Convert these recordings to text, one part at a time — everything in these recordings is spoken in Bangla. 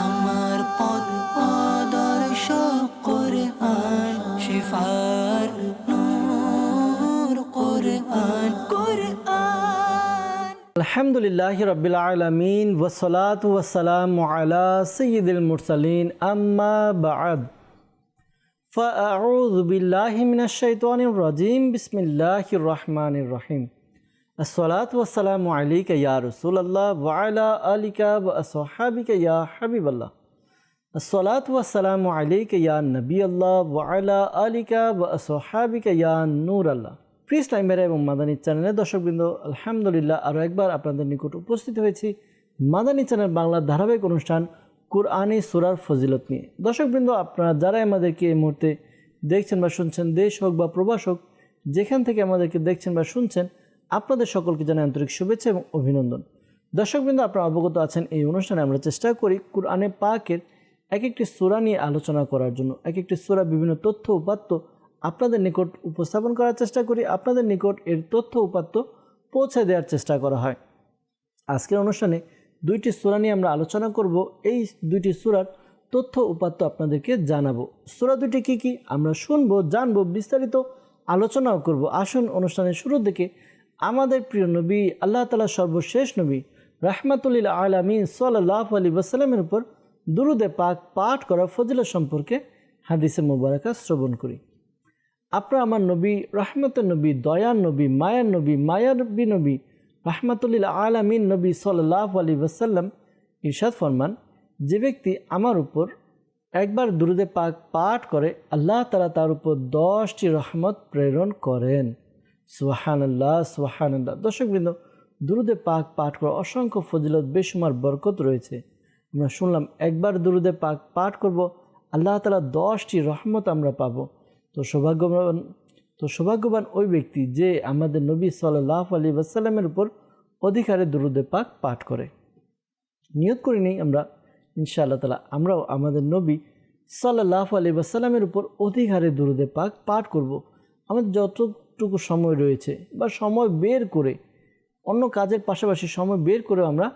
আমার পদ আদর্শ কোরআন শিফার নূর কোরআন কোরআন আলহামদুলিল্লাহ রবিল আলমিন ওসলাত ওসালাম আলা সঈদুল মুরসালিন আম্মা বাদ فأعوذ بالله من الشيطان الرجيم بسم الله الرحمن الرحيم আসসালাতাম আলিকা ইয়া রসুল্লাহ ওয়ালা আলিকা ওয়াসাবিকা ইয়া হাবিবাল্লাহ। আসসালাতাম আলিকা ইয়া নবী আল্লাহ ওয়ালা আলিকা ওয়াসাবিকা ইয়া নূর আল্লাহ টাইম টাইমের এবং মাদানী চ্যানেলের দর্শকবৃন্দ, আলহামদুলিল্লাহ আরও একবার আপনাদের নিকট উপস্থিত হয়েছি মাদানী চ্যানেল বাংলার ধারাবাহিক অনুষ্ঠান কুরআনি সুরার ফজিলত নিয়ে। দর্শকবৃন্দ, আপনারা যারাই আমাদেরকে এই মুহূর্তে দেখছেন বা শুনছেন, দেশ হোক বা প্রবাস হোক, যেখান থেকে আমাদেরকে দেখছেন বা শুনছেন আপনাদের সকলকে জানাই আন্তরিক শুভেচ্ছা এবং অভিনন্দন। দর্শকবৃন্দ, আপনারা অবগত আছেন, এই অনুষ্ঠানে আমরা চেষ্টা করি কুরআনে পাকের এক একটি সুরা নিয়ে আলোচনা করার জন্য এক একটি সুরা বিভিন্ন তথ্য উপাত্ত আপনাদের নিকট উপস্থাপন করার চেষ্টা করি। আপনাদের নিকট এর তথ্য উপাত্ত পৌঁছে দেওয়ার চেষ্টা করা হয়। আজকের অনুষ্ঠানে দুইটি সূরা নিয়ে আমরা আলোচনা করব। এই দুইটি সূরার তথ্য উপাত্ত আপনাদেরকে জানাব। সুরা দুটি কি কি? আমরা শুনব, জানব, বিস্তারিত আলোচনাও করব। আসুন অনুষ্ঠানের শুরুর দিকে আমাদের প্রিয় নবী, আল্লাহ তালা সর্বশেষ নবী রাহমাতুল্লিল আলমিন সাল্লাহ আলী ওয়াসাল্লামের উপর দুরুদে পাক পাঠ করা ফজিলা সম্পর্কে হাদিসে মোবারকা শ্রবণ করি। আপনারা আমার নবী, রহমতের নবী, দয়ার নবী, মায়ার নবী মায়ার নবী রাহমাতুল্লিল আলামিন নবী সাল্লাহ আলী ওয়াসাল্লাম ইরশাদ ফরমান, যে ব্যক্তি আমার উপর একবার দুরুদে পাক পাঠ করে, আল্লাহ তালা তার উপর দশটি রহমত প্রেরণ করেন। সুহানাল্লাহ সুহানাল্লাহ দর্শকবৃন্দ, দুরুদে পাক পাঠ করা অসংখ্য ফজিলত বেসুমার বরকত রয়েছে। আমরা শুনলাম, একবার দুরুদে পাক পাঠ করব, আল্লাহ তালা দশটি রহমত আমরা পাবো। তো সৌভাগ্যবান তো সৌভাগ্যবান ওই ব্যক্তি যে আমাদের নবী সাল্লাহ আলী ওয়াসাল্লামের উপর অধিকারে দুরুদে পাক পাঠ করে। নিয়ত করি নেই আমরা, ইনশাআল্লাহ তালা আমরাও আমাদের নবী সাল্লাহ আলী ওয়াসাল্লামের উপর অধিকারে দুরুদে পাক পাঠ করব। আমাদের যতটুকু সময় রয়েছে বা সময় বের করে, অন্য কাজের পাশাপাশি সময় বের করে আমরা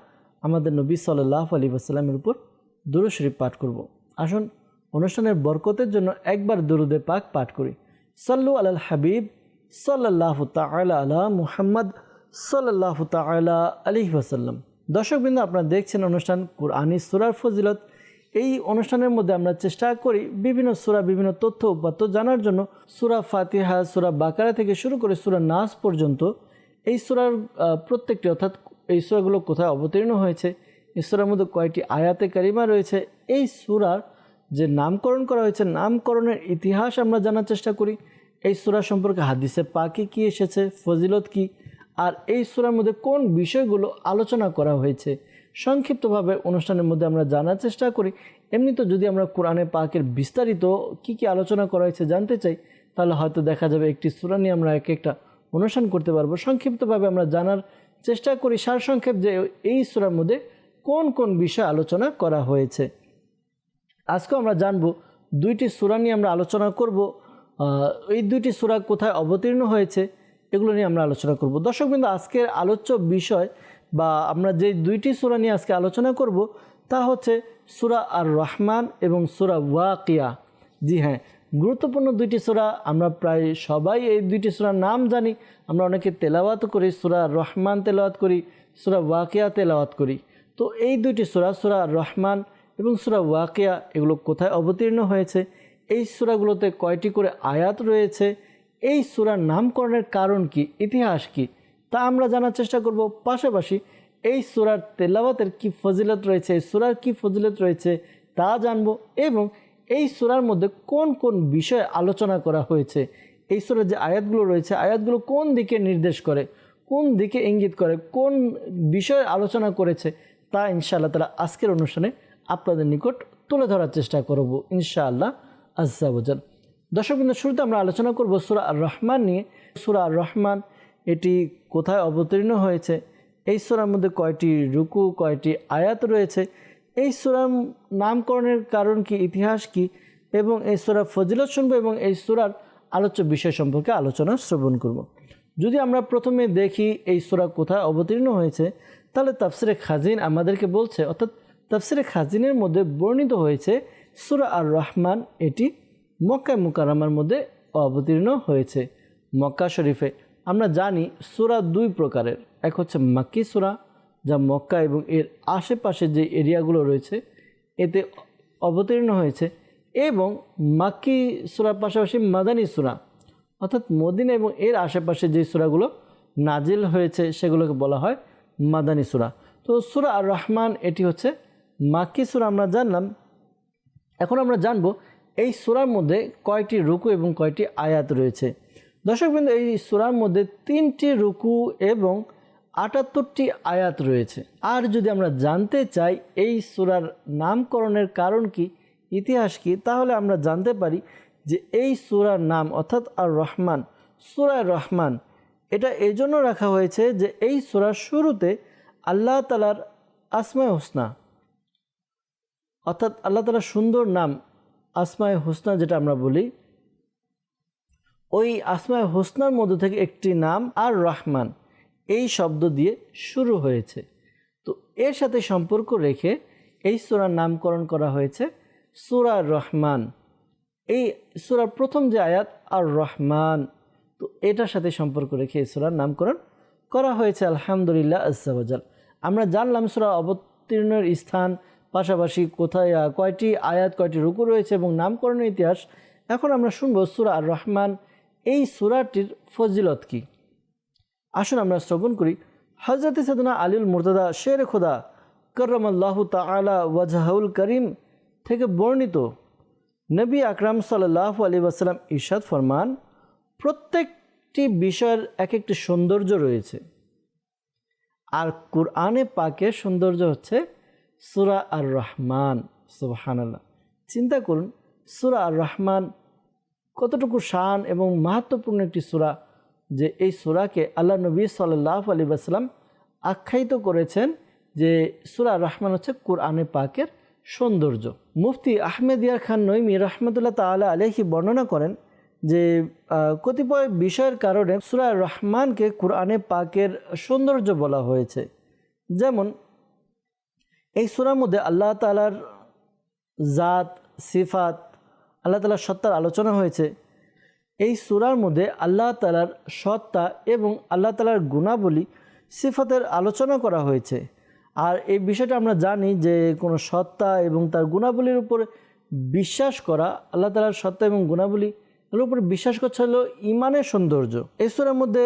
আমাদের নবী সাল্লাহ আলী ওয়াসাল্লামের উপর দুরু শরীফ পাঠ করব। আসুন, অনুষ্ঠানের বরকতের জন্য একবার দুরুদে পাক পাঠ করি। সাল্লু আলাল হাবিব সাল্লাহ তালা আলা মুহাম্মদ সাল্লাহ তালা আলী ওয়াসাল্লাম। দর্শকবৃন্দ, আপনারা দেখছেন অনুষ্ঠান কুরআনি সুরার ফজিলত। এই অনুষ্ঠানের মধ্যে আমরা চেষ্টা করি বিভিন্ন সুরা, বিভিন্ন তথ্য উপাত্ত জানার জন্য। সুরা ফাতিহা, সুরা বাকারা থেকে শুরু করে সুরা নাস পর্যন্ত এই সুরার প্রত্যেকটি অর্থাৎ এই সুরাগুলো কোথায় অবতীর্ণ হয়েছে, এই সুরার মধ্যে কয়টি আয়াতে কারিমা রয়েছে, এই সুরার যে নামকরণ করা হয়েছে, নামকরণের ইতিহাস আমরা জানার চেষ্টা করি। এই সুরা সম্পর্কে হাদিসে পাকি কি এসেছে, ফজিলত কি, আর এই সুরার মধ্যে কোন বিষয়গুলো আলোচনা করা হয়েছে সংক্ষিপ্তভাবে অনুষ্ঠানের মধ্যে আমরা জানার চেষ্টা করি। এমনি তো যদি আমরা কোরআনে পাকের বিস্তারিত কি কি আলোচনা করা হয়েছে জানতে চাই, তাহলে হয়তো দেখা যাবে একটি সুরা নিয়ে আমরা এক একটা অনুষ্ঠান করতে পারব। সংক্ষিপ্তভাবে আমরা জানার চেষ্টা করি সারসংক্ষেপ যে এই সুরার মধ্যে কোন কোন বিষয় আলোচনা করা হয়েছে। আজকেও আমরা জানব দুইটি সুরা নিয়ে আমরা আলোচনা করব। এই দুইটি সুরা কোথায় অবতীর্ণ হয়েছে, এগুলো নিয়ে আমরা আলোচনা করব। দর্শকবৃন্দ, আজকের আলোচ্য বিষয় বা আমরা যে দুইটি সুরা নিয়ে আজকে আলোচনা করব, তা হচ্ছে সুরা আর রহমান এবং সুরা ওয়াকিয়া। জি হ্যাঁ গুরুত্বপূর্ণ দুইটি সুরা, আমরা প্রায় সবাই এই দুইটি সুরার নাম জানি। আমরা অনেকে তেলাওয়াত করি, সুরা রহমান তেলাওয়াত করি, সুরা ওয়াকিয়া তেলাওয়াত করি। তো এই দুইটি সুরা সুরা রহমান এবং সুরা ওয়াকিয়া, এগুলো কোথায় অবতীর্ণ হয়েছে? এই সুরাগুলোতে কয়টি করে আয়াত রয়েছে? এই সুরার নামকরণের কারণ কি? ইতিহাস কি? তা আমরা জানার চেষ্টা করব পাশাপাশি এই সুরার তেলাওয়াতের কি ফজিলত রয়েছে, এই সুরার কি ফজিলত রয়েছে তা জানব এবং এই সুরার মধ্যে কোন কোন বিষয়ে আলোচনা করা হয়েছে, এই সুরার যে আয়াতগুলো রয়েছে, আয়াতগুলো কোন দিকে নির্দেশ করে, কোন দিকে ইঙ্গিত করে, কোন বিষয়ে আলোচনা করেছে তা ইনশাআল্লাহ তালা আজকের অনুষ্ঠানে আপনাদের নিকট তুলে ধরার চেষ্টা করব ইনশাআল্লাহ আজাবজাল দর্শকবৃন্দ শুরুতে আমরা আলোচনা করব সুরা আর রহমান নিয়ে। সুরা আর রহমান এটি কোথায় অবতীর্ণ হয়েছে? এই সুরার মধ্যে কয়টি রুকু, কয়টি আয়াত রয়েছে? এই সুরার নামকরণের কারণ কি, ইতিহাস কি? এবং এই সুরার ফজিলত শুনব এবং এই সুরার আলোচ্য বিষয় সম্পর্কে আলোচনা শ্রবণ করব। যদি আমরা প্রথমে দেখি এই সুরা কোথায় অবতীর্ণ হয়েছে, তাহলে তাফসিরে খাজিন আমাদেরকে বলছে, অর্থাৎ তাফসিরে খাজিনের মধ্যে বর্ণিত হয়েছে, সুরা আর রহমান এটি মক্কায় মুকারামার মধ্যে অবতীর্ণ হয়েছে, মক্কা শরীফে। আমরা জানি সুরা দুই প্রকারের। এক হচ্ছে মাক্কি সুরা, যা মক্কা এবং এর আশেপাশে যে এরিয়াগুলো রয়েছে, এতে অবতীর্ণ হয়েছে, এবং মাক্কি সুরার পাশাপাশি মাদানী সুরা, অর্থাৎ মদিনা এবং এর আশেপাশে যে সুরাগুলো নাজিল হয়েছে, সেগুলোকে বলা হয় মাদানী সুরা। তো সুরা আর রহমান এটি হচ্ছে মাক্কি সুরা আমরা জানলাম। এখন আমরা জানব এই সুরার মধ্যে কয়টি রুকু এবং কয়টি আয়াত রয়েছে। দর্শকবৃন্দ, এই সুরার মধ্যে তিনটি রুকু এবং আটাত্তরটি আয়াত রয়েছে। আর যদি আমরা জানতে চাই এই সুরার নামকরণের কারণ কি, ইতিহাস কি, তাহলে আমরা জানতে পারি যে এই সুরার নাম অর্থাৎ আর রহমান সুরায় রহমান, এটা এই জন্য রাখা হয়েছে যে এই সুরার শুরুতে আল্লাহ তালার আসমায় হোসনা, অর্থাৎ আল্লাহ তালার সুন্দর নাম আসমায় হোসনা যেটা আমরা বলি ওই আসমায় হোসনার মধ্যে থেকে একটি নাম আর রহমান। এই শব্দ দিয়ে শুরু হয়েছে। তো এর সাথে সম্পর্ক রেখে এই সুরার নামকরণ করা হয়েছে সুরা রহমান। এই সুরার প্রথম যে আয়াত, আর রহমান, তো এটার সাথে সম্পর্ক রেখে এই সুরার নামকরণ করা হয়েছে, আলহামদুলিল্লাহ আজাল আমরা জানলাম সুরা অবতীর্ণের স্থান, পাশাপাশি কোথায় কয়টি আয়াত, কয়টি রুকু রয়েছে এবং নামকরণের ইতিহাস। এখন আমরা শুনব সুরা আর রহমান এই সুরাটির ফজিলত কী? আসুন আমরা শ্রবণ করি। হজরত সদনা আলীল মুরতদা, শের খোদা, করমাল্লাহ তালা ওয়াজাহুল করিম থেকে বর্ণিত নবী আকরাম সাল্লাহ আলী ওয়াসালাম ইরশাদ ফরমান, প্রত্যেকটি বিষয়ের এক একটি সৌন্দর্য রয়েছে। আর কোরআনে পাকের সৌন্দর্য হচ্ছে সুরা আর রহমান সুবাহানাল্লাহ। চিন্তা করুন, সুরা আর রহমান কতটুকু শান এবং মাহাত্মপূর্ণ একটি সুরা যে এই সুরাকে আল্লাহ নবী সাল্লাহ আলী আসসালাম আখ্যায়িত করেছেন যে সুরা রহমান হচ্ছে কোরআনে পাকের সৌন্দর্য। মুফতি আহমেদ ইয়ার খান নৈমি রহমতুল্লাহ তালা আলহি বর্ণনা করেন যে কতিপয় বিষয়ের কারণে সুরা রহমানকে কোরআনে পাকের সৌন্দর্য বলা হয়েছে। যেমন, এই সুরার মধ্যে আল্লাহ তালার জাত, সিফাত আল্লাহ তালার সত্তার আলোচনা হয়েছে। এই সুরার মধ্যে আল্লাহ তালার সত্তা এবং আল্লাহ তালার গুণাবলী, সিফাতের আলোচনা করা হয়েছে। আর এই বিষয়টা আমরা জানি যে কোনো সত্তা এবং তার গুণাবলীর উপর বিশ্বাস করা, আল্লাহ তালার সত্তা এবং গুণাবলী এর উপরে বিশ্বাস করছে হলো ইমানের সৌন্দর্য। এই সুরার মধ্যে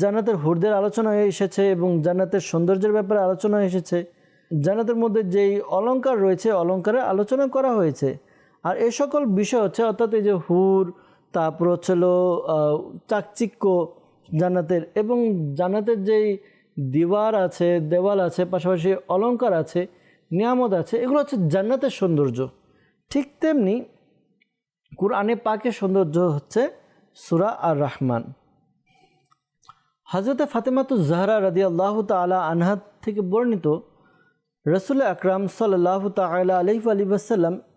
জান্নাতের হুরদের আলোচনা হয়ে এসেছে এবং জান্নাতের সৌন্দর্যের ব্যাপারে আলোচনা এসেছে। জান্নাতের মধ্যে যেই অলঙ্কার রয়েছে, অলংকারের আলোচনা করা হয়েছে। আর এ সকল বিষয় হচ্ছে, অর্থাৎ এই যে হুর, তারপর হচ্ছিল চাকচিক্য, জান্নাতের এবং জান্নাতের যেই দিওয়ার আছে, দেওয়াল আছে, পাশাপাশি অলংকার আছে, নিয়ামত আছে, এগুলো হচ্ছে জান্নাতের সৌন্দর্য। ঠিক তেমনি কোরআনে পাকের সৌন্দর্য হচ্ছে সুরা আর রহমান হজরতে ফাতেমাতু জাহরা রাদি আল্লাহ তালা আনহাদ থেকে বর্ণিত রসুল আকরাম সাল্লাহ তালা আলহি আলী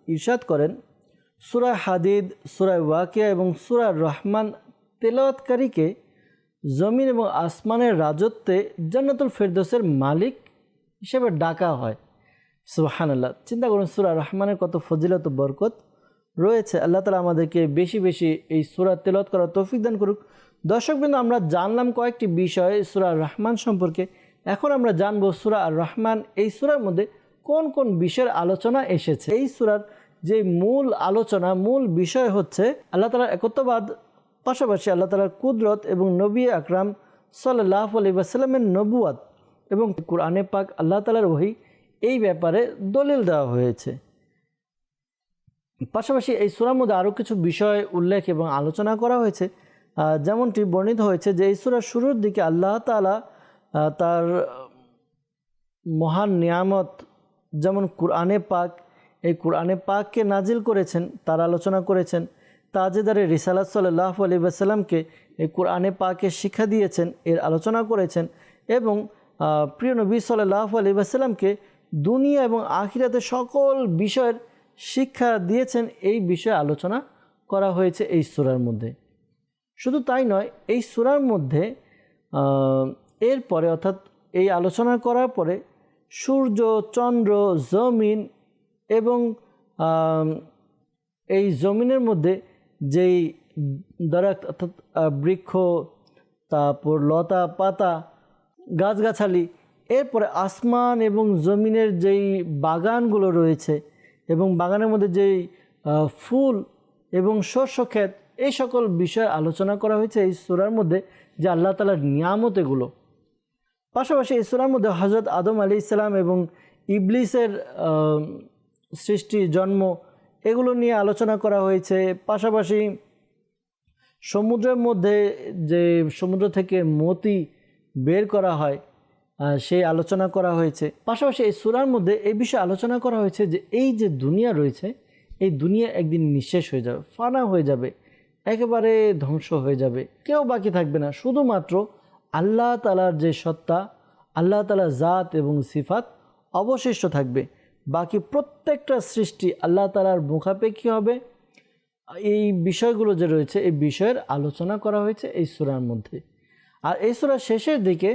ইরশাদ করেন, সুরা হাদিদ, সুরা ওয়াকিয়া এবং সুরা রহমান তেলাওয়াতকারীকে জমিন এবং আসমানের রাজত্বে জান্নাতুল ফেরদোসের মালিক হিসেবে ডাকা হয়। সুবাহানাল্লাহ। চিন্তা করুন, সুরা রহমানের কত ফজিলত বরকত রয়েছে। আল্লাহ তালা আমাদেরকে বেশি বেশি এই সুরা তেলত করার তৌফিক দান করুক। দর্শকবৃন্দ আমরা জানলাম কয়েকটি বিষয় সুরা রহমান সম্পর্কে। এখন আমরা জানব সুরা আর রহমান, এই সুরার মধ্যে কোন কোন বিষয়ের আলোচনা এসেছে? এই সুরার যে মূল আলোচনা, মূল বিষয় হচ্ছে আল্লাহ তালার একত্ববাদ, পাশাপাশি আল্লাহ তালার কুদরত এবং নবী আকরাম সাল্লাহ আলী ওয়াসাল্লামের নবুয়াত এবং কোরআনে পাক আল্লাহ তালার ওহি এই ব্যাপারে দলিল দেওয়া হয়েছে। পাশাপাশি এই সুরার মধ্যে আরও কিছু বিষয়, উল্লেখ এবং আলোচনা করা হয়েছে। যেমনটি বর্ণিত হয়েছে যে এই সুরার শুরুর দিকে আল্লাহ তালা তার মহান নিয়ামত যেমন কোরআনে পাক, এই কোরআনে পাককে নাজিল করেছেন, তার আলোচনা করেছেন, তাজেদারে রিসালাত সাল্লাহ আলী সাল্লামকে এই কোরআনে পাকে শিক্ষা দিয়েছেন, এর আলোচনা করেছেন এবং প্রিয় নবী সাল্লাহ আলী সাল্লামকে দুনিয়া এবং আখিরাতে সকল বিষয়ের শিক্ষা দিয়েছেন, এই বিষয়ে আলোচনা করা হয়েছে এই সুরার মধ্যে। শুধু তাই নয়, এই সুরার মধ্যে এরপরে অর্থাৎ এই আলোচনা করার পরে সূর্য, চন্দ্র, জমিন এবং এই জমিনের মধ্যে যেই দরাক্ত অর্থাৎ বৃক্ষ, তারপর লতা, পাতা, গাছগাছালি, এরপরে আসমান এবং জমিনের যেই বাগানগুলো রয়েছে এবং বাগানের মধ্যে যেই ফুল এবং শস্য ক্ষেত, এই সকল বিষয়ে আলোচনা করা হয়েছে এই সুরার মধ্যে যে আল্লাহ তালার নিয়ামত এগুলো। পাশাপাশি সুরার মধ্যে হজরত আদম আলি ইসলাম এবং ইবলিসের সৃষ্টি, জন্ম এগুলো নিয়ে আলোচনা করা হয়েছে। পাশাপাশি সমুদ্রের মধ্যে যে সমুদ্র থেকে মতি বের করা হয় সেই আলোচনা করা হয়েছে। পাশাপাশি এই সুরার মধ্যে এই বিষয়ে আলোচনা করা হয়েছে যে এই যে দুনিয়া রয়েছে, এই দুনিয়া একদিন নিঃশেষ হয়ে যাবে, ফানা হয়ে যাবে, একেবারে ধ্বংস হয়ে যাবে, কেউ বাকি থাকবে না। শুধুমাত্র আল্লাহ তালার যে সত্তা, আল্লাহ তালার জাত এবং সিফাত অবশিষ্ট থাকবে। বাকি প্রত্যেকটা সৃষ্টি আল্লাহ তালার মুখাপেক্ষী হবে। এই বিষয়গুলো যে রয়েছে, এই বিষয়ের আলোচনা করা হয়েছে এই সুরার মধ্যে। আর এই সুরার শেষের দিকে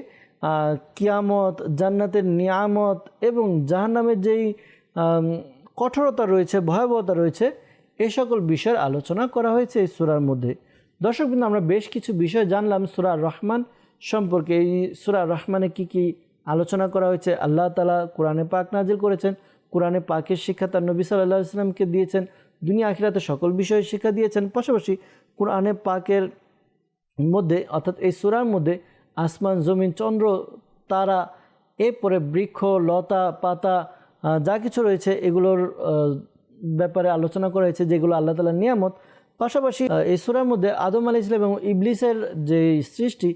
কিয়ামত, জান্নাতের নিয়ামত এবং জাহান্নামের যেই কঠোরতা রয়েছে, ভয়াবহতা রয়েছে এই সকল বিষয়ের আলোচনা করা হয়েছে এই সুরার মধ্যে। দর্শক আমরা বেশ কিছু বিষয় জানলাম সুরা রহমান। সম্পর্কে এই সুরা রহমানে কি কি আলোচনা করা হয়েছে, আল্লাহ তালা কোরআনে পাক নাজিল করেছেন, কোরআনে পাকের শিক্ষা তার নবী সাল্লাহ ইসলামকে দিয়েছেন, দুনিয়া আখিরাতে সকল বিষয়ে শিক্ষা দিয়েছেন, পাশাপাশি কোরআনে পাকের মধ্যে, অর্থাৎ এই সুরার মধ্যে আসমান, জমিন, চন্দ্র, তারা, এরপরে বৃক্ষ, লতা, পাতা যা কিছু রয়েছে, এগুলোর ব্যাপারে আলোচনা করা হয়েছে, যেগুলো আল্লাহ তালার নিয়ামত। পাশাপাশি এই সুরার মধ্যে আদম আলি ইসলাম এবং ইবলিসের যে সৃষ্টি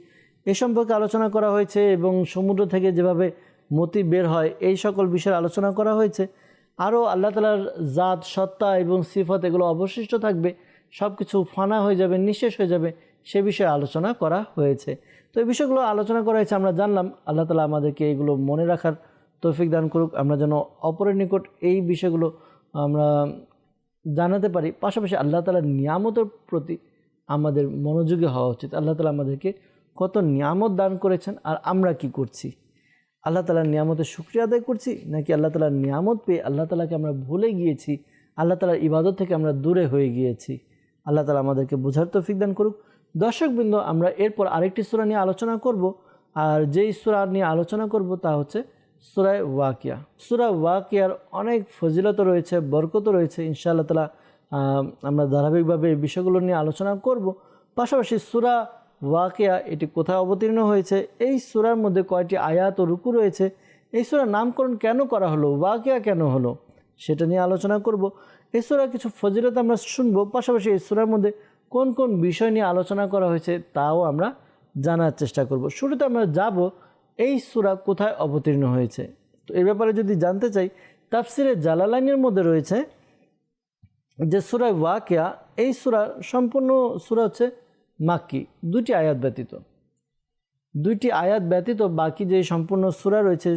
এ সম্পর্কে আলোচনা করা হয়েছে এবং সমুদ্র থেকে যেভাবে মতি বের হয়, এই সকল বিষয়ের আলোচনা করা হয়েছে। আরও আল্লাহ তালার জাত, সত্তা এবং সিফত এগুলো অবশিষ্ট থাকবে সব কিছু ফানা হয়ে যাবে, নিঃশেষ হয়ে যাবে, সে বিষয়ে আলোচনা করা হয়েছে। তো এই বিষয়গুলো আলোচনা করা হয়েছে, আমরা জানলাম, আল্লাহ তালা আমাদেরকে এগুলো মনে রাখার তৌফিক দান করুক, আমরা যেন অপরের নিকট এই বিষয়গুলো আমরা জানাতে পারি। পাশাপাশি আল্লাহ তালার নিয়ামতের প্রতি আমাদের মনোযোগী হওয়া উচিত। আল্লাহ তালা আমাদেরকে কত নিয়ামত দান করেছেন আর আমরা কি করছি? আল্লাহ তালার নিয়ামতের শুক্রিয়া আদায় করছি নাকি আল্লাহ তালার নিয়ামত পেয়ে আল্লাহ তালাকে আমরা ভুলে গিয়েছি? আল্লাহ তালার ইবাদত থেকে আমরা দূরে হয়ে গিয়েছি। আল্লাহ তালা আমাদেরকে বোঝার তৌফিক দান করুক। দর্শকবৃন্দ, আমরা এরপর আরেকটি সুরা নিয়ে আলোচনা করব। আর যেই সুরা নিয়ে আলোচনা করব তা হচ্ছে সুরায় ওয়াকিয়া। সুরা ওয়াকিয়ার অনেক ফজিলত রয়েছে, বরকত রয়েছে। ইনশাআল্লাহ তালা আমরা ধারাবাহিকভাবে এই বিষয়গুলো নিয়ে আলোচনা করব। পাশাপাশি সুরা ওয়াকিয়া এটি কোথায় অবতীর্ণ হয়েছে? এই সুরার মধ্যে কয়টি আয়াত ও রুকু রয়েছে? এই সুরার নামকরণ কেন করা হলো? ওয়াকিয়া কেন হলো? সেটা নিয়ে আলোচনা করব। এই সুরার কিছু ফজিলত আমরা শুনব। পাশাপাশি এই সুরার মধ্যে কোন কোন বিষয় নিয়ে আলোচনা করা হয়েছে তাও আমরা জানার চেষ্টা করব। শুরুতে আমরা যাব, এই সুরা কোথায় অবতীর্ণ হয়েছে? তো এই ব্যাপারে যদি জানতে চাই, তাফসিরে জালালাইনের মধ্যে রয়েছে যে সুরা ওয়াকিয়া, এই সুরা সম্পূর্ণ সুরা হচ্ছে মাক্কি দুটি আয়াত ব্যতীত। দুইটি আয়াত ব্যতীত বাকি যে সম্পূর্ণ সুরা রয়েছে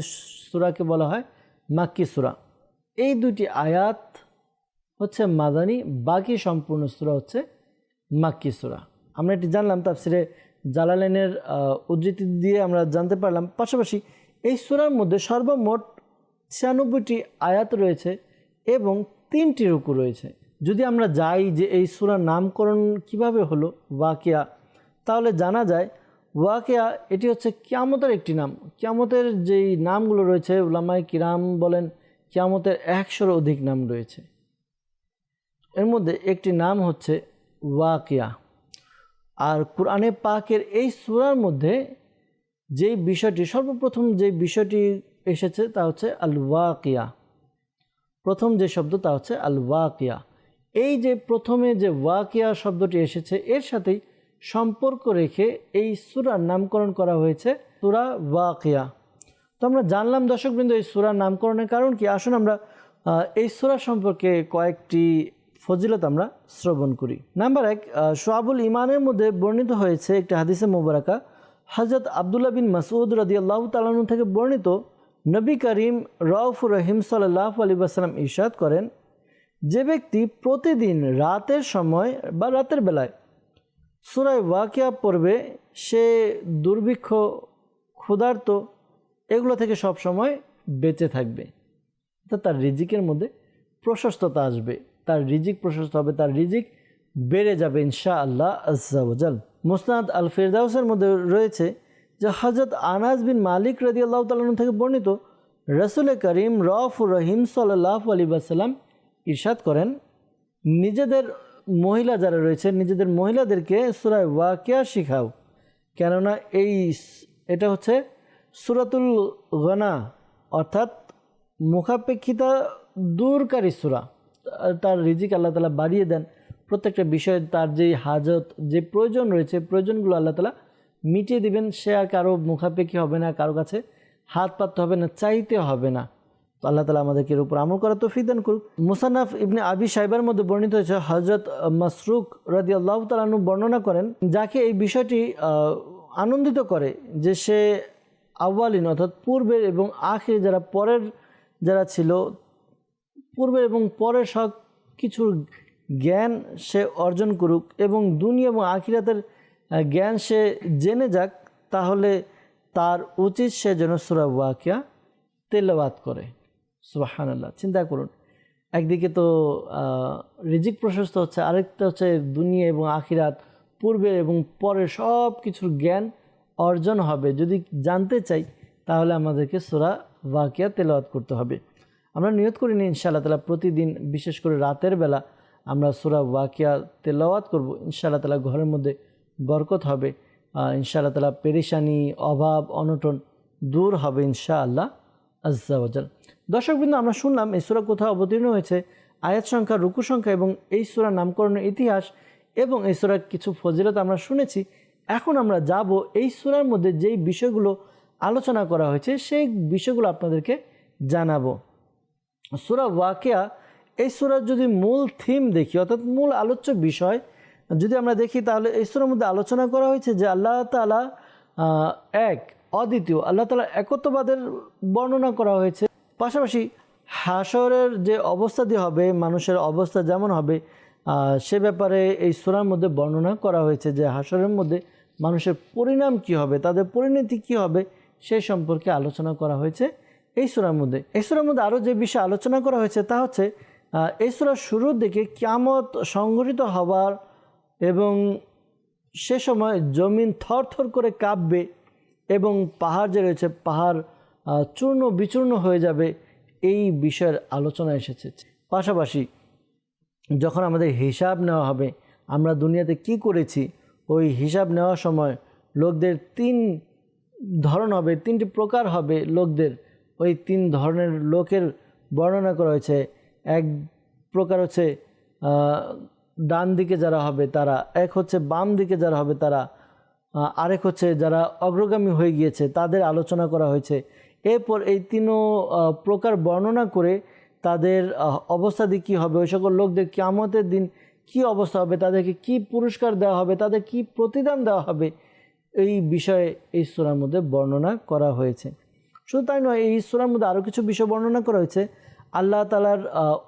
সুরাকে বলা হয় মাক্কি সুরা। এই দুটি আয়াত হচ্ছে মাদানি বাকি সম্পূর্ণ সুরা হচ্ছে মাক্কি সুরা। আমরা এটি জানলাম তাফসিরে জালালাইনের আহ, উদ্ধৃতি দিয়ে আমরা জানতে পারলাম। পাশাপাশি এই সুরার মধ্যে সর্বমোট ছিয়ানব্বইটি আয়াত রয়েছে এবং তিনটি রুকু রয়েছে। যদি আমরা যাই যে এই সুরার নামকরণ কীভাবে হলো, ওয়াকিয়া, তাহলে জানা যায় ওয়াকিয়া, এটি হচ্ছে কিয়ামতের একটি নাম। কিয়ামতের যেই নামগুলো রয়েছে উলামাই কিরাম বলেন, কিয়ামতের একশোর অধিক নাম রয়েছে। এর মধ্যে একটি নাম হচ্ছে ওয়াকিয়া। আর কোরআনে পাকের এই সূরার মধ্যে যেই বিষয়টি, সর্বপ্রথম যে বিষয়টি এসেছে তা হচ্ছে আল ওয়াকিয়া প্রথম যে শব্দ তা হচ্ছে আল ওয়াকিয়া এই যে প্রথমে যে ওয়াকিয়া শব্দটি এসেছে, এর সাথেই সম্পর্ক রেখে এই সূরার নামকরণ করা হয়েছে সূরা ওয়াকিয়া। তো আমরা জানলাম দর্শকবৃন্দ এই সূরার নামকরণের কারণ কি। আসুন আমরা এই সূরা সম্পর্কে কয়েকটি ফজিলত আমরা শ্রবণ করি। নাম্বার এক সোয়াবুল ইমানের মধ্যে বর্ণিত হয়েছে একটি হাদিসে মোবারকা হজরত আবদুল্লাহ বিন মাসুদ রদিয়াল্লাহ তালানু থেকে বর্ণিত, নবী করিম রউফুর রহিম সাল্লাহ আলী বাসালাম ইরশাদ করেন যে ব্যক্তি প্রতিদিন রাতের সময় বা রাতের বেলায় সুরায় ওয়াকিয়া পড়বে, সে দুর্ভিক্ষ, ক্ষুধার্ত, এগুলো থেকে সব সময় বেঁচে থাকবে। অর্থাৎ তার রিজিকের মধ্যে প্রশস্ততা আসবে। তার রিজিক প্রশস্ত হবে, তার রিজিক বেড়ে যাবে ইনশা আল্লাহ আজাল মুসনাদ আল ফেরদাউসের মধ্যে রয়েছে যে হজরত আনাস বিন মালিক রদি আল্লাহ থেকে বর্ণিত, রসুল করিম রফ রহিম সাল্লাহ আলী বাসাল্লাম ইরশাদ করেন, নিজেদের মহিলা যারা রয়েছে, নিজেদের মহিলাদেরকে সুরায় ওয়াকিয়া শিখাও। কেননা এই এটা হচ্ছে সুরাতুল গনা, অর্থাৎ মুখাপেক্ষিতা দূরকারী সুরা। তার রিজিক আল্লাহ তালা বাড়িয়ে দেন। প্রত্যেকটা বিষয়ে তার যেই হাজত, যে প্রয়োজন রয়েছে, প্রয়োজনগুলো আল্লাহ তালা মিটিয়ে দিবেন। সে আর কারও মুখাপেক্ষি হবে না, কারও কাছে হাত পাততে হবে না, চাইতে হবে না। তো আল্লাহ তালা আমাদেরকে এর উপর আমল করা তৌফিক দান করুক। মুসানাফ ইবনে আবি সাহেবের মধ্যে বর্ণিত হয়েছে হজরত মাসরুক রাদি আল্লাহ তালু বর্ণনা করেন, যাকে এই বিষয়টি আনন্দিত করে যে সে আউ্বালিন অর্থাৎ পূর্বের এবং আখের যারা পরের যারা ছিল, পূর্বের এবং পরের সব কিছুর জ্ঞান সে অর্জন করুক এবং দুনিয়া এবং আখিরাতের জ্ঞান সে জেনে যাক, তাহলে তার উচিত সে যেন সুরা ওয়াকিয়া করে। সুবাহান আল্লাহ চিন্তা করুন। একদিকে তো রিজিক প্রশস্ত হচ্ছে, আরেকটা হচ্ছে দুনিয়া এবং আখিরাত, পূর্বের এবং পরের সব কিছুর জ্ঞান অর্জন হবে। যদি জানতে চাই, তাহলে আমাদেরকে সোরা ওয়াকিয়া তেলাওয়াত করতে হবে। আমরা নিয়ত করি নি ইনশাআল্লাহ তালা প্রতিদিন বিশেষ করে রাতের বেলা আমরা সোরা ওয়াকিয়া তেলাওয়াত করব। ইনশাআল্লাহ তালা ঘরের মধ্যে বরকত হবে। ইনশাআল্লাহ তালা পেরেশানি, অভাব, অনটন দূর হবে ইনশাআল্লাহ। আজ্জাওয়াজাল দর্শকবৃন্দ, আমরা শুনলাম এই সুরা কোথাও অবতীর্ণ হয়েছে। আয়াত সংখ্যা, রুকু সংখ্যা এবং এই সুরা নামকরণের ইতিহাস এবং এই সুরার কিছু ফজিলত আমরা শুনেছি। এখন আমরা যাব এই সুরার মধ্যে যেই বিষয়গুলো আলোচনা করা হয়েছে, সেই বিষয়গুলো আপনাদেরকে জানাব। সুরা ওয়াকিয়া, এই সুরার যদি মূল থিম দেখি, অর্থাৎ মূল আলোচ্য বিষয়, যদি আমরা দেখি তাহলে এই সুরার মধ্যে আলোচনা করা হয়েছে যে আল্লাহ তালা এক অদ্বিতীয়, আল্লাহ তালা একত্ববাদের বর্ণনা করা হয়েছে। পাশাপাশি হাসরের যে অবস্থা দিয়ে হবে, মানুষের অবস্থা যেমন হবে সে ব্যাপারে এই সুরার মধ্যে বর্ণনা করা হয়েছে যে হাসরের মধ্যে মানুষের পরিণাম কি হবে, তাদের পরিণতি কি হবে সেই সম্পর্কে আলোচনা করা হয়েছে এই সুরার মধ্যে। এই সুরার মধ্যে আরও যে বিষয়ে আলোচনা করা হয়েছে তা হচ্ছে এই সুরার শুরুর দিকে কিয়ামত সংঘটিত হবার এবং সে সময় জমিন থর থর করে কাঁপবে এবং পাহাড় যে রয়েছে, পাহাড় চূর্ণ বিচূর্ণ হয়ে যাবে এই বিষয়ের আলোচনা এসেছে। পাশাপাশি যখন আমাদের হিসাব নেওয়া হবে, আমরা দুনিয়াতে কি করেছি, ওই হিসাব নেওয়ার সময় লোকদের তিন ধরন হবে, তিনটি প্রকার হবে লোকদের। ওই তিন ধরনের লোকের বর্ণনা করা হয়েছে। এক প্রকার হচ্ছে ডান দিকে যারা হবে তারা, এক হচ্ছে বাম দিকে যারা হবে তারা আরেক হচ্ছে যারা অগ্রগামী হয়ে গিয়েছে, তাদের আলোচনা করা হয়েছে। এরপর এই তিনও প্রকার বর্ণনা করে তাদের অবস্থা দিয়ে কী হবে, ওই সকল লোকদের কিয়ামতের দিন কি অবস্থা হবে, তাদেরকে কি পুরস্কার দেওয়া হবে, তাদের কি প্রতিদান দেওয়া হবে, এই বিষয়ে এই সুরার মধ্যে বর্ণনা করা হয়েছে। শুধু তাই নয়, এই সুরার মধ্যে আরও কিছু বিষয় বর্ণনা করা হয়েছে। আল্লাহ তালার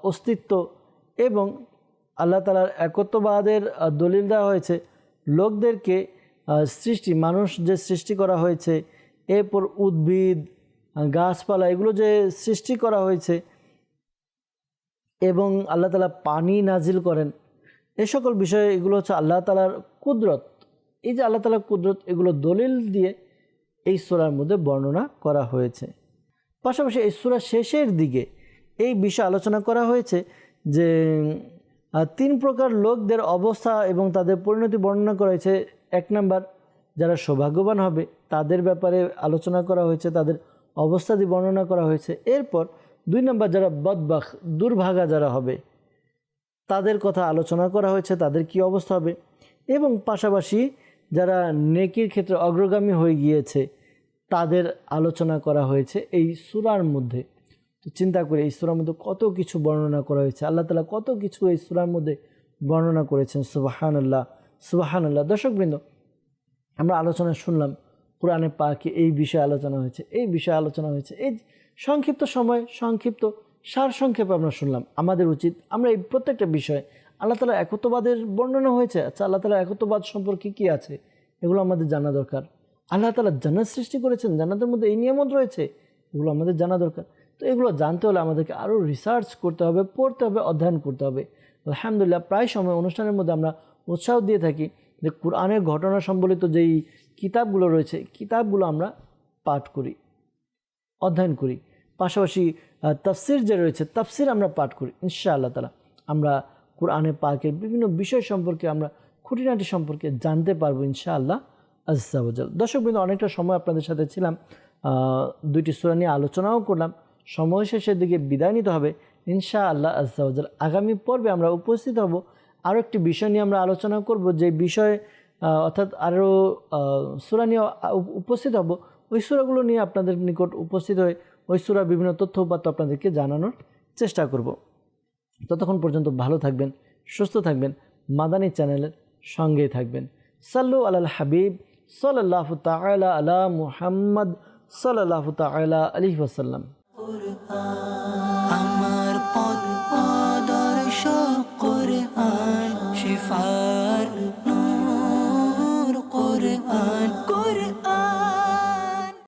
অস্তিত্ব এবং আল্লাহ তালার একত্ববাদের দলিল দেওয়া হয়েছে। লোকদেরকে সৃষ্টি, মানুষ যে সৃষ্টি করা হয়েছে, এরপর উদ্ভিদ, গাছপালা, এগুলো যে সৃষ্টি করা হয়েছে, এবং আল্লাহ তালা পানি নাজিল করেন, এ সকল বিষয়ে এগুলো হচ্ছে আল্লাহ তালার কুদরত। এই যে আল্লাহ তালার কুদরত, এগুলো দলিল দিয়ে এই সুরার মধ্যে বর্ণনা করা হয়েছে। পাশাপাশি এই সুরা শেষের দিকে এই বিষয়ে আলোচনা করা হয়েছে যে তিন প্রকার লোকদের অবস্থা এবং তাদের পরিণতি বর্ণনা করা হয়েছে। এক নাম্বার, যারা সৌভাগ্যবান হবে, তাদের ব্যাপারে আলোচনা করা হয়েছে, তাদের অবস্থাদি বর্ণনা করা হয়েছে। এরপর দুই নম্বর, যারা বদবাখ, দুর্ভাগা যারা হবে, তাদের কথা আলোচনা করা হয়েছে, তাদের কি অবস্থা হবে? এবং পাশাপাশি যারা নেকির ক্ষেত্রে অগ্রগামী হয়ে গিয়েছে, তাদের আলোচনা করা হয়েছে এই সুরার মধ্যে। তো চিন্তা করে এই সুরার মধ্যে কত কিছু বর্ণনা করা হয়েছে? আল্লাহ তালা কত কিছু এই সুরার মধ্যে বর্ণনা করেছেন সুবাহান আল্লাহ সুবাহান আল্লাহ দর্শকবৃন্দ, আমরা আলোচনা শুনলাম, কোরআনে পাকে এই বিষয়ে আলোচনা হয়েছে, এই বিষয়ে আলোচনা হয়েছে। এই সংক্ষিপ্ত সময়, সংক্ষিপ্ত সার সংক্ষেপে আমরা শুনলাম, আমাদের উচিত আমরা এই প্রত্যেকটা বিষয়ে আল্লাহ তালা একত্ববাদের বর্ণনা হয়েছে আচ্ছা আল্লাহ তালা একত্ববাদ সম্পর্কে কী আছে, এগুলো আমাদের জানা দরকার। আল্লাহ তালা জান্নাত সৃষ্টি করেছেন, জান্নাতের মধ্যে এই নিয়ামত রয়েছে, এগুলো আমাদের জানা দরকার। তো এগুলো জানতে হলে আমাদেরকে আরও রিসার্চ করতে হবে, পড়তে হবে, অধ্যয়ন করতে হবে। আলহামদুলিল্লাহ, প্রায় সময় অনুষ্ঠানের মধ্যে আমরা উৎসাহ দিয়ে থাকি যে কোরআনের ঘটনা সম্বলিত যেই কিতাবগুলো রয়েছে কিতাবগুলো আমরা পাঠ করি, অধ্যয়ন করি। পাশাপাশি তাফসির যে রয়েছে, তাফসির আমরা পাঠ করি ইনশা আল্লাহ তালা আমরা কোরআনে পাকের বিভিন্ন বিষয় সম্পর্কে আমরা খুঁটিনাটি সম্পর্কে জানতে পারব ইনশা আল্লাহ আজাল দর্শক বিন্দু, অনেকটা সময় আপনাদের সাথে ছিলাম দুইটি সুরা নিয়ে আলোচনাও করলাম। সময় শেষের দিকে বিদায় নিতে হবে ইনশা আল্লাহ আজাল আগামী পর্বে আমরা উপস্থিত হব আরও একটি বিষয় নিয়ে আমরা আলোচনা করব, যে বিষয়ে অর্থাৎ আরও সুরা নিয়ে উপস্থিত হব। ওই সুরাগুলো নিয়ে আপনাদের নিকট উপস্থিত হয়ে ওই সুরার বিভিন্ন তথ্য উপাত্ত আপনাদেরকে জানানোর চেষ্টা করব। ততক্ষণ পর্যন্ত ভালো থাকবেন, সুস্থ থাকবেন, মাদানী চ্যানেলের সঙ্গেই থাকবেন। সাল্লু আলাল হাবিব সাল্লাহ তালা আলা মুহাম্মদ সাল্লাহ তালা আলি ওসাল্লাম পদ আদর্শ কোরআন শিফার